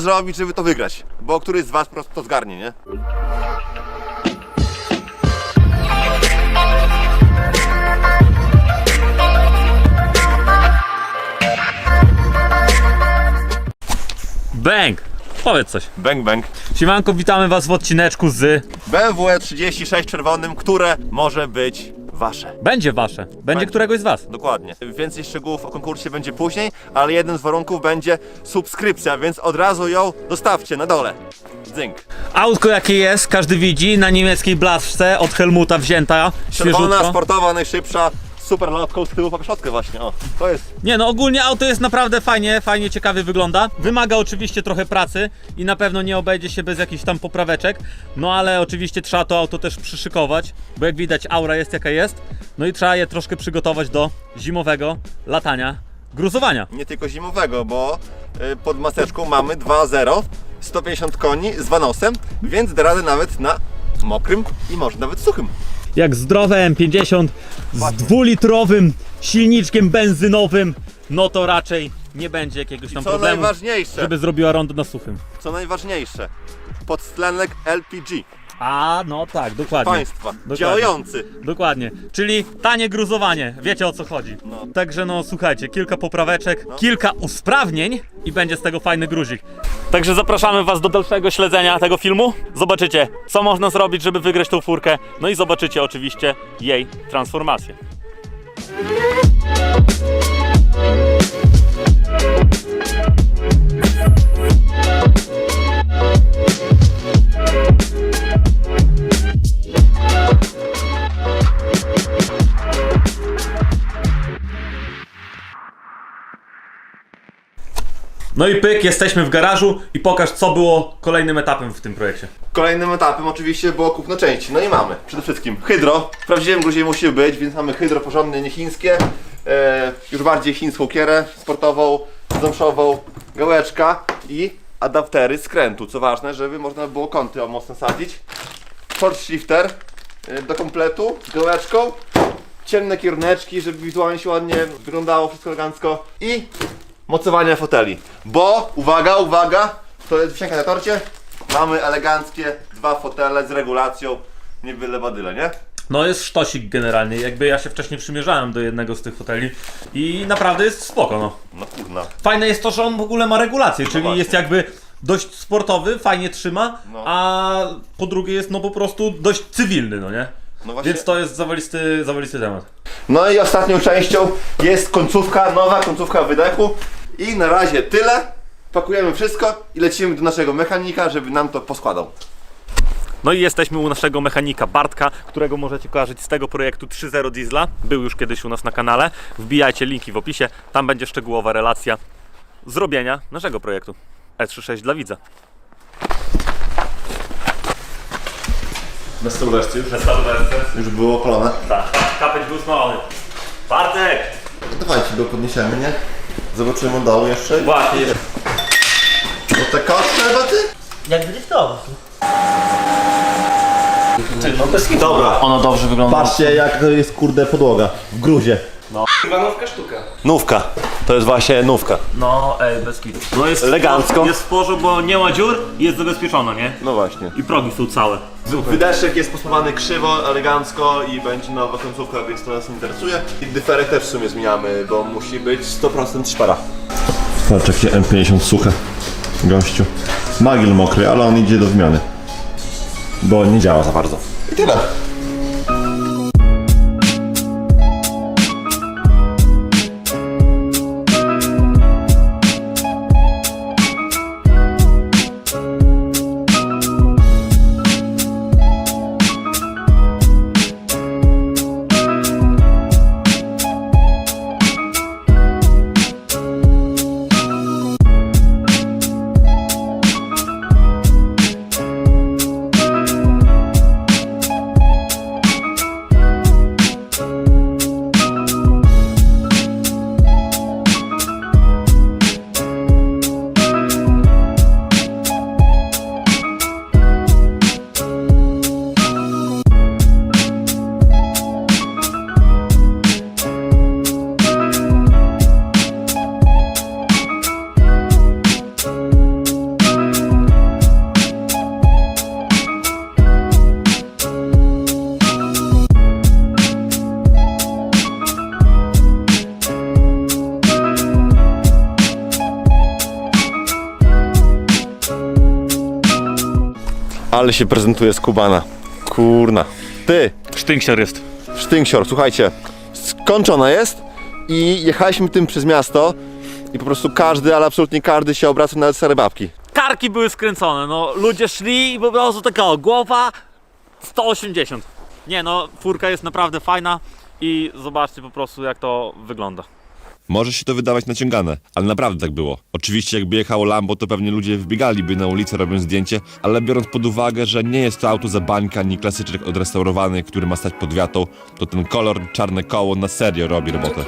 co zrobić, żeby to wygrać? Bo któryś z was po prostu to zgarnie, nie? Bęk! Powiedz coś. Bang bang. Siemanko, witamy was w odcineczku z... BMW E36 czerwonym, które może być wasze. Będzie wasze. Będzie Będzie. któregoś z was. Dokładnie. Więcej szczegółów o konkursie będzie później, ale jednym z warunków będzie subskrypcja, więc od razu ją dostawcie na dole. Dzynk. Autko jakie jest, każdy widzi, na niemieckiej blaszce od Helmuta wzięta, Czerwona, świeżutko. sportowa, najszybsza, super lotką z tyłu po przodkę właśnie, o. To jest Nie no, ogólnie auto jest naprawdę fajnie, fajnie, ciekawie wygląda. Wymaga oczywiście trochę pracy i na pewno nie obejdzie się bez jakichś tam popraweczek. No ale oczywiście trzeba to auto też przyszykować, bo jak widać aura jest jaka jest. No i trzeba je troszkę przygotować do zimowego latania, gruzowania. nie tylko zimowego, bo y, pod maseczką mamy 2.0, 150 koni z vanosem, więc da radę nawet na mokrym i może nawet suchym. Jak zdrowe M50 z dwulitrowym silniczkiem benzynowym, no to raczej nie będzie jakiegoś tam Co problemu, najważniejsze, żeby zrobiła rondo na suchym. co najważniejsze, podstlenek LPG, A, no tak, dokładnie. państwa, Dokładnie. działający. Dokładnie, czyli tanie gruzowanie, wiecie o co chodzi. No. Także no słuchajcie, kilka popraweczek, kilka usprawnień i będzie z tego fajny gruzik. Także zapraszamy was do dalszego śledzenia tego filmu. Zobaczycie, co można zrobić, żeby wygrać tą furkę. No i zobaczycie oczywiście jej transformację. No i pyk, jesteśmy w garażu i pokaż co było kolejnym etapem w tym projekcie. Kolejnym etapem oczywiście było kupno części. No i mamy przede wszystkim hydro. W prawdziwym musi być, więc mamy hydro porządne, nie chińskie. E, już bardziej chińską kierę sportową, zamszową, gałeczka i adaptery skrętu. Co ważne, żeby można było kąty o mocno sadzić. Ford shifter do kompletu z gałeczką. Ciemne kieruneczki, żeby wizualnie się ładnie wyglądało, wszystko elegancko. I mocowania foteli. Bo, uwaga, uwaga, to jest wisienka na torcie. Mamy eleganckie dwa fotele z regulacją, nie byle badyle, nie? No jest sztosik generalnie, jakby ja się wcześniej przymierzałem do jednego z tych foteli i naprawdę jest spoko no. No kurna. Fajne jest to, że on w ogóle ma regulację, czyli właśnie. jest jakby dość sportowy, fajnie trzyma, No. a po drugie jest no po prostu dość cywilny, no nie? No właśnie. Więc to jest zawalisty, zawalisty temat. No i ostatnią częścią jest końcówka, nowa końcówka wydechu. I na razie tyle. Pakujemy wszystko i lecimy do naszego mechanika, żeby nam to poskładał. No i jesteśmy u naszego mechanika Bartka, którego możecie kojarzyć z tego projektu 3.0 Diesla. Był już kiedyś u nas na kanale. Wbijajcie linki w opisie, tam będzie szczegółowa relacja zrobienia naszego projektu. E36 dla widza. Na wersji już? Na stałe Już było opalone. Tak, kapeć był smalony. Bartek! Dawajcie go podniesiemy, nie? Zobaczymy od dołu jeszcze. Właśnie. No te kosze chyba ty? Jak driftowo. Dobra. Ono dobrze wygląda. Patrzcie jak to jest kurde podłoga w gruzie. Nówka. To jest właśnie nówka. No, ej, bez kitu. No jest Elegancko. Jest w porządku, bo nie ma dziur i jest zabezpieczona, nie? No właśnie. I progi są całe. Wydeszek jest pospawany krzywo, elegancko i będzie nowa końcówka, więc to nas interesuje. I dyferek też w sumie zmieniamy, bo musi być 100% szpara. Patrz jakie M50 suche, gościu. Magil mokry, ale on idzie do wymiany. Bo nie działa za bardzo. I tyle. Ale się prezentuje skubana. Kurna. Ty, Sztynksior jest. Sztynksior, słuchajcie, skończona jest i jechaliśmy tym przez miasto i po prostu każdy, ale absolutnie każdy się obracał na stare babki. Karki były skręcone, no ludzie szli i po prostu taka o, głowa 180. Nie no, furka jest naprawdę fajna i zobaczcie po prostu jak to wygląda. Może się to wydawać naciągane, ale naprawdę tak było. Oczywiście jakby jechało Lambo, to pewnie ludzie wbiegaliby na ulicę robiąc zdjęcie, ale biorąc pod uwagę, że nie jest to auto za bańka, ani klasyczek odrestaurowany, który ma stać pod wiatą, to ten kolor, czarne koło na serio robi robotę.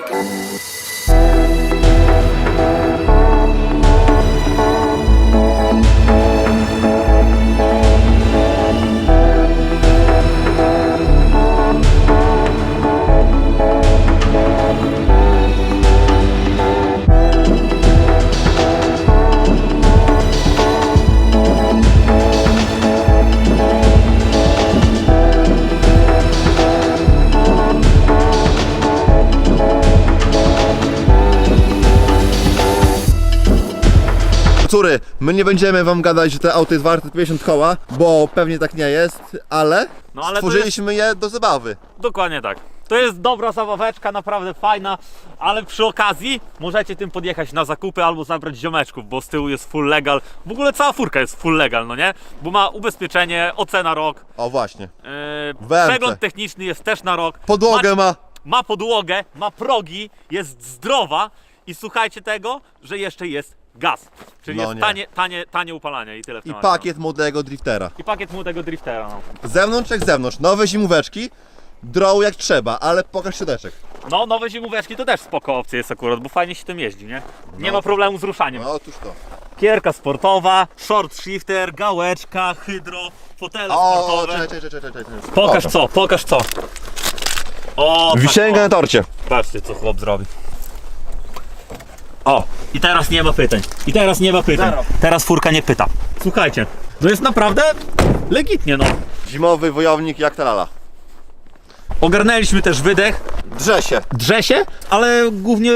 My nie będziemy wam gadać, że te auto jest warte 50 koła, bo pewnie tak nie jest, ale, No, ale to stworzyliśmy je do zabawy. Dokładnie tak. To jest dobra zabaweczka, naprawdę fajna, ale przy okazji możecie tym podjechać na zakupy albo zabrać ziomeczków, bo z tyłu jest full legal. W ogóle cała furka jest full legal, no nie? Bo ma ubezpieczenie, ocena rok, O właśnie. yy, przegląd techniczny jest też na rok. Podłogę ma. ma podłogę, ma progi, jest zdrowa i słuchajcie tego, że jeszcze jest gaz. Czyli No jest nie. tanie, tanie, tanie upalanie i tyle w I temacie, pakiet młodego driftera. No. I pakiet młodego driftera, no. Zewnątrz jak zewnątrz, nowe zimóweczki, draw jak trzeba, ale pokaż siodeczek. No, nowe zimóweczki to też spoko opcja jest akurat, bo fajnie się tym jeździ, nie? Nie ma problemu z ruszaniem. No otóż to. Kierka sportowa, short shifter, gałeczka, hydro, fotele O, sportowe. czekaj, czekaj, czekaj, czekaj. Pokaż co, pokaż co. O, Wisienka tak, na torcie. o, Patrzcie co chłop zrobi. O, i teraz nie ma pytań. I teraz nie ma pytań. Zero. Teraz furka nie pyta. Słuchajcie, to jest naprawdę legitnie, no. Zimowy wojownik jak ta lala. Ogarnęliśmy też wydech, Drze się. drze się, ale głównie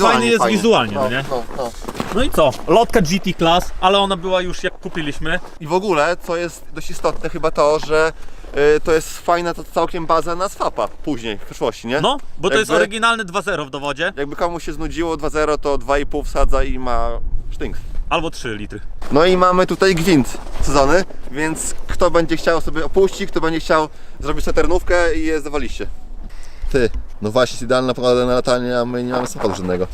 fajny jest wizualnie, no, nie? No, no. No i co? Lotka GT Class, ale ona była już jak kupiliśmy. I w ogóle, co jest dość istotne chyba to, że y, to jest fajna to całkiem baza na swapa później, w przyszłości, nie? No, bo to jest Jakby- oryginalny 2.0 w dowodzie, Jakby komuś się znudziło 2.0, to 2,5 wsadza i ma sztynks. albo 3 litry. No i mamy tutaj gwint sezony, więc kto będzie chciał sobie opuścić, kto będzie chciał zrobić saternówkę i jest zawaliście. Ty, no właśnie idealna pogoda na latanie, a my nie mamy samochodu żadnego.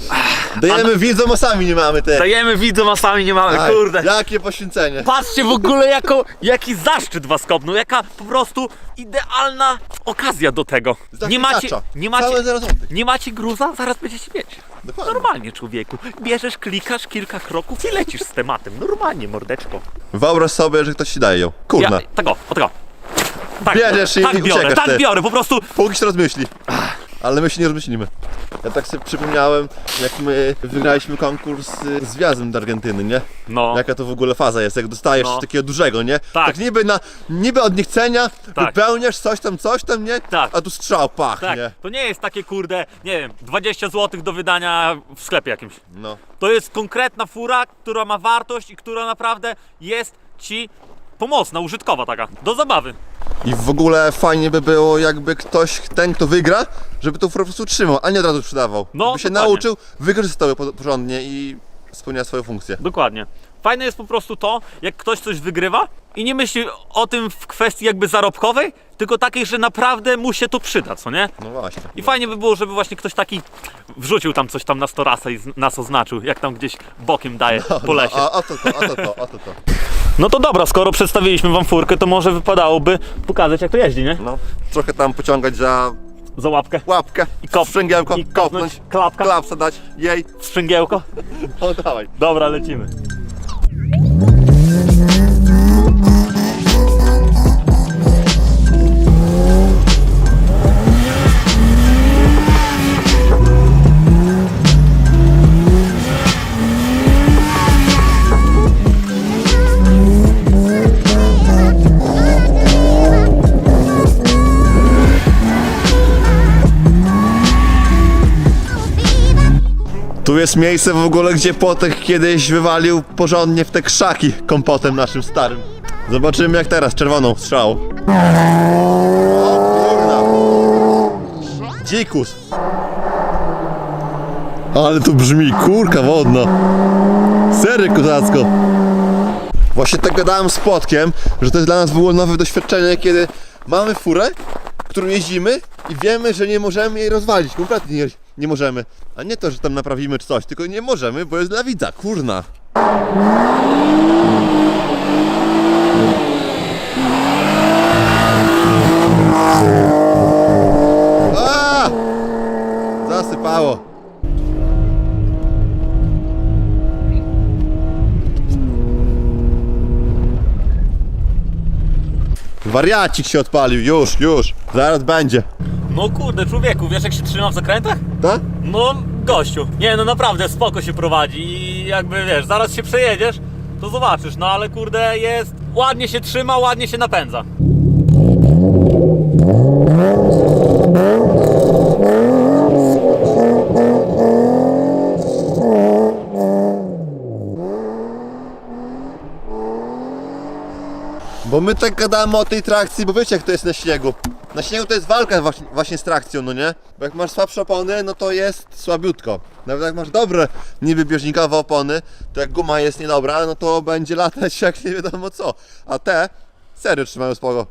Dajemy widzom, a sami nie mamy te. Dajemy widzom, a sami nie mamy, Aj, kurde. Jakie poświęcenie. Patrzcie w ogóle jako, jaki zaszczyt was kopnął, jaka po prostu idealna okazja do tego. Nie macie, Zachwycacza. nie macie, Całe zero złotych. nie macie gruza, zaraz będziecie mieć. Dokładnie. Normalnie człowieku, bierzesz, klikasz kilka kroków i lecisz z tematem, normalnie mordeczko. Wyobraź sobie, że ktoś ci daje ją. Kurna. Ja, tego, o tego. Tak, Bierzesz i tak biorę, uciekasz, tak ty. biorę, po prostu Póki się rozmyśli. Ale my się nie rozmyślimy. Ja tak sobie przypomniałem, jak my wygraliśmy konkurs y, z gwiazdem do Argentyny, nie? No, Jaka to w ogóle faza jest, jak dostajesz No. takiego dużego, nie? Tak. niby na, niby od niechcenia, Tak. wypełniasz coś tam, coś tam, nie? Tak. A tu strzał, pach, tak, nie? to nie jest takie kurde, nie wiem, 20 zł do wydania w sklepie jakimś. No. To jest konkretna fura, która ma wartość i która naprawdę jest ci pomocna, użytkowa taka, do zabawy. I w ogóle fajnie by było, jakby ktoś, ten kto wygra, żeby to po prostu trzymał, a nie od razu sprzedawał. No, By się dokładnie. nauczył, wykorzystał je po- porządnie i spełnia swoją funkcję. Dokładnie. Fajne jest po prostu to, jak ktoś coś wygrywa i nie myśli o tym w kwestii jakby zarobkowej, tylko takiej, że naprawdę mu się to przyda, co nie? No właśnie. I fajnie by było, żeby właśnie ktoś taki wrzucił tam coś tam na storasa i z- nas oznaczył, jak tam gdzieś bokiem daje po lesie. A, a to to, a to to, a to to. No to dobra, skoro przedstawiliśmy wam furkę, to może wypadałoby pokazać jak to jeździ, nie? No. Trochę tam pociągać za Za łapkę, łapkę, I kop- i kopnąć, kopnąć, klapka. klapsa dać, jej. sprzęgiełko. O, dawaj. Dobra, lecimy. Jest miejsce w ogóle, gdzie Potek kiedyś wywalił porządnie w te krzaki kompotem naszym starym. Zobaczymy jak teraz, czerwoną strzał. Dzikus. Ale to brzmi, kurka wodna. Sery kozacko. Właśnie tak gadałem z Płotkiem, że to jest dla nas było nowe doświadczenie, kiedy mamy furę, którą jeździmy i wiemy, że nie możemy jej rozwalić. Kompletnie nie, nie możemy. A nie to, że tam naprawimy czy coś, tylko nie możemy, bo jest dla widza, kurna. A! Zasypało. Wariacik się odpalił, już, już. Zaraz będzie. No kurde, człowieku, wiesz jak się trzyma w zakrętach? Tak? No, gościu. Nie, no naprawdę, spoko się prowadzi i jakby, wiesz, zaraz się przejedziesz, to zobaczysz, no ale kurde, jest, ładnie się trzyma, ładnie się napędza. My tak gadamy o tej trakcji, bo wiecie jak to jest na śniegu. Na śniegu to jest walka właśnie, właśnie z trakcją, no nie? Bo jak masz słabsze opony, no to jest słabiutko. Nawet jak masz dobre niby bieżnikowe opony, to jak guma jest niedobra, no to będzie latać jak nie wiadomo co. A te serio trzymają spoko.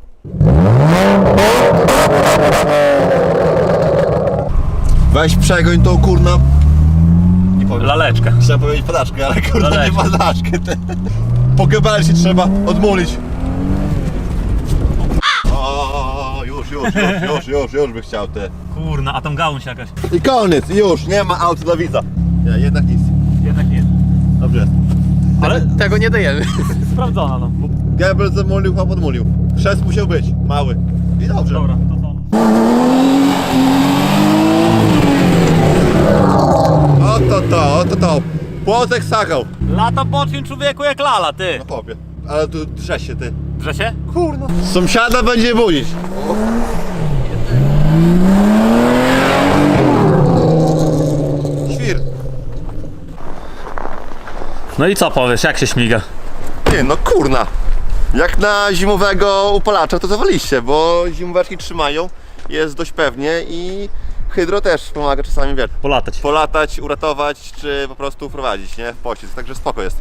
Weź przegoń tą kurna... Nie powiem. Laleczkę. Chciałem powiedzieć padaczkę, ale kurwa nie padaczkę. Te. Po gebel się trzeba odmulić. O, już, już, już, już, już, by chciał te. Kurna, a tam gałąź jakaś. I koniec, już, nie ma auto dla widza. Nie, jednak nic. Jednak nie. Dobrze jest. Ale Tego nie dajemy. sprawdzona, no. Gebel zamulił, chłop odmulił. Chrzest musiał być, mały. I dobrze. Dobra, to to. Oto to, oto to. Płotek sakał. Lata boczkiem człowieku jak lala, ty. No chłopie. Ale tu drze się ty. Drze się? Kurno. Sąsiada będzie budzić. Świr. No i co powiesz, jak się śmiga? Nie no kurna. Jak na zimowego upalacza to zawaliście, bo zimóweczki trzymają, jest dość pewnie i hydro też pomaga czasami wiesz, Polatać. polatać, uratować czy po prostu wprowadzić, nie? W pocisk, także spoko jest.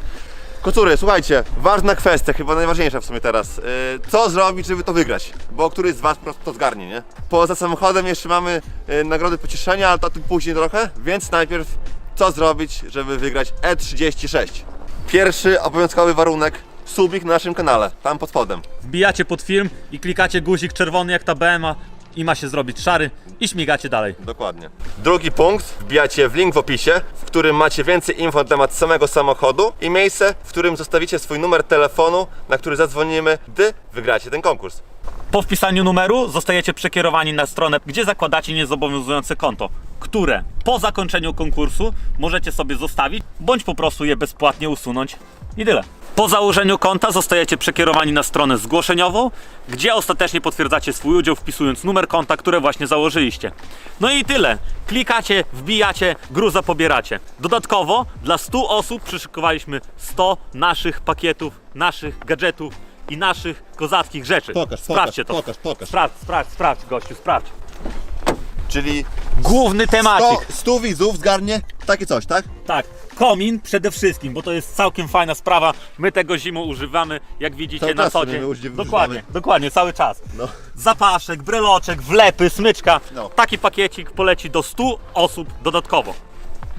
Kocury, słuchajcie, ważna kwestia, chyba najważniejsza w sumie teraz. Yy, co zrobić, żeby to wygrać? Bo któryś z Was po prostu to zgarnie, nie? Poza samochodem jeszcze mamy yy, nagrody pocieszenia, ale to o tym później trochę, więc najpierw co zrobić, żeby wygrać E36? Pierwszy obowiązkowy warunek, subik na naszym kanale, tam pod spodem. Wbijacie pod film i klikacie guzik czerwony jak ta BMA i ma się zrobić szary i śmigacie dalej. Dokładnie. Drugi punkt, wbijacie w link w opisie, w którym macie więcej info na temat samego samochodu i miejsce, w którym zostawicie swój numer telefonu, na który zadzwonimy, gdy wygracie ten konkurs. Po wpisaniu numeru zostajecie przekierowani na stronę, gdzie zakładacie niezobowiązujące konto, które po zakończeniu konkursu możecie sobie zostawić, bądź po prostu je bezpłatnie usunąć i tyle. Po założeniu konta zostajecie przekierowani na stronę zgłoszeniową, gdzie ostatecznie potwierdzacie swój udział wpisując numer konta, które właśnie założyliście. No i tyle. Klikacie, wbijacie, gruza pobieracie. Dodatkowo dla 100 osób przyszykowaliśmy 100 naszych pakietów, naszych gadżetów i naszych kozackich rzeczy. Pokaż, Sprawdźcie pokaż, to. pokaż, pokaż. Sprawdź, sprawdź, sprawdź, gościu, sprawdź. Czyli Główny 100, temacik. 100 widzów zgarnie takie coś, tak? Tak, komin przede wszystkim, bo to jest całkiem fajna sprawa. My tego zimą używamy, jak widzicie Cały na czas co sobie dzień. my używamy. Dokładnie, dokładnie, cały czas. No. Zapaszek, breloczek, wlepy, smyczka. No. Taki pakiecik poleci do 100 osób dodatkowo.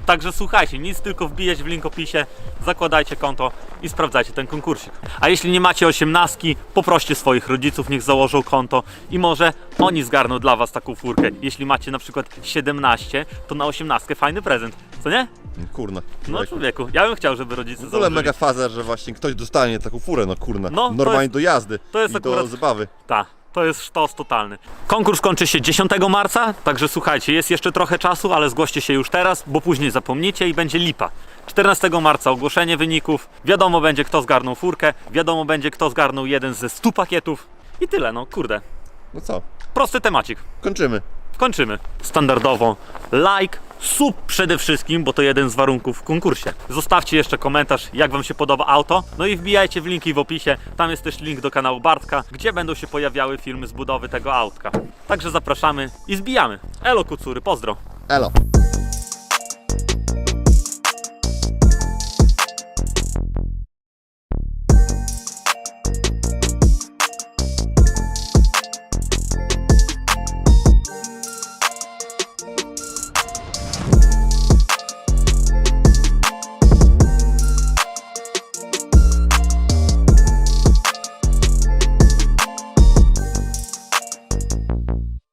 Także słuchajcie, nic tylko wbijać w link opisie, zakładajcie konto i sprawdzajcie ten konkursik. A jeśli nie macie osiemnastki, poproście swoich rodziców, niech założą konto i może oni zgarną dla was taką furkę. Jeśli macie na przykład 17, to na osiemnastkę fajny prezent, co nie? Kurna. No człowieku, ja bym chciał, żeby rodzice W ogóle założyli. mega faza, że właśnie ktoś dostanie taką furę, no kurna. No, to Normalnie jest- do jazdy to jest i do akurat- zabawy. Tak, to jest sztos totalny. Konkurs kończy się 10 marca, także słuchajcie, jest jeszcze trochę czasu, ale zgłoście się już teraz, bo później zapomnicie i będzie lipa. 14 marca ogłoszenie wyników, wiadomo będzie kto zgarnął furkę, wiadomo będzie kto zgarnął jeden ze 100 pakietów i tyle, no kurde. No co, Prosty temacik. kończymy. Kończymy. Standardowo like, Sub przede wszystkim, bo to jeden z warunków w konkursie. Zostawcie jeszcze komentarz, jak Wam się podoba auto. No i wbijajcie w linki w opisie. Tam jest też link do kanału Bartka, gdzie będą się pojawiały filmy z budowy tego autka. Także zapraszamy i zbijamy. Elo kucury, pozdro! Elo.